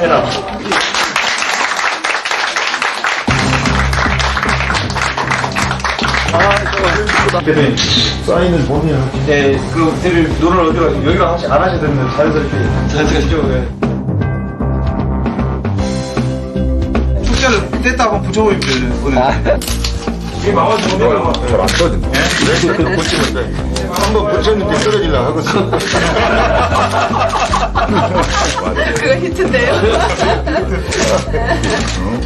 해라. 아, 대표님. 사인을 본인이 네, 그, 대표님, 노를 어디가, 여기가 하시, 안 하셔야 되는데, 자연스럽게. 자연스럽게 네. 축제를 뗐다 한번 붙여보십시오. 오늘. 이게 막아주면 잘안 떠진다. 네? 그 붙이는데 한번 붙였는데 떨어지려고 하거든. 그거 히트인데요.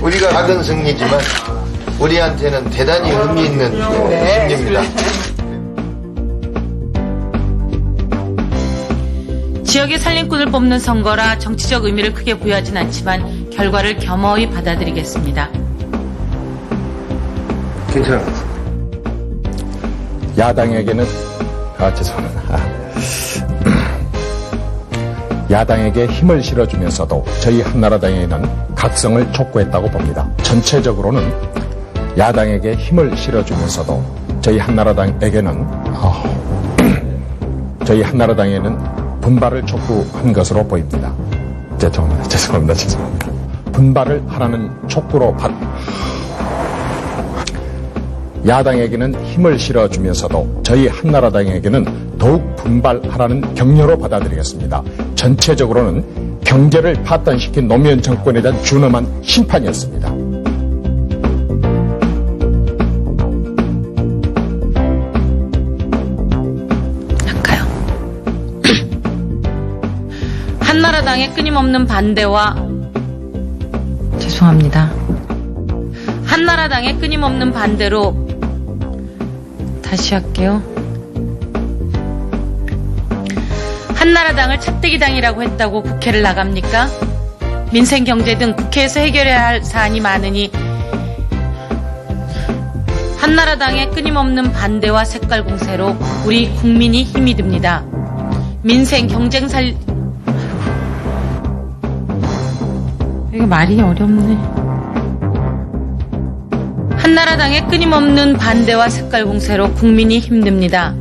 우리가 작은 승리지만 우리한테는 대단히 의미 있는 승리입니다. 지역의 살림꾼을 뽑는 선거라 정치적 의미를 크게 부여하진 않지만 결과를 겸허히 받아들이겠습니다. 괜찮아. 야당에게는 아 죄송합니다. 야당에게 힘을 실어주면서도 저희 한나라당에는 각성을 촉구했다고 봅니다. 전체적으로는 야당에게 힘을 실어주면서도 저희 한나라당에게는 아, 저희 한나라당에는 분발을 촉구한 것으로 보입니다. 죄송합니다. 죄송합니다. 죄송합니다. 분발을 하라는 촉구로 받, 야당에게는 힘을 실어주면서도 저희 한나라당에게는 더욱 분발하라는 격려로 받아들이겠습니다. 전체적으로는 경제를 파탄시킨 노무현 정권에 대한 준엄한 심판이었습니다. 할까요? 한나라당의 끊임없는 반대와 죄송합니다. 한나라당의 끊임없는 반대로 다시 할게요. 한나라당을 차떼기당이라고 했다고 국회를 나갑니까? 민생 경제 등 국회에서 해결해야 할 사안이 많으니 한나라당의 끊임없는 반대와 색깔 공세로 우리 국민이 힘이 듭니다. 민생 경쟁 살 이거 말이 어렵네. 한나라당의 끊임없는 반대와 색깔 공세로 국민이 힘듭니다.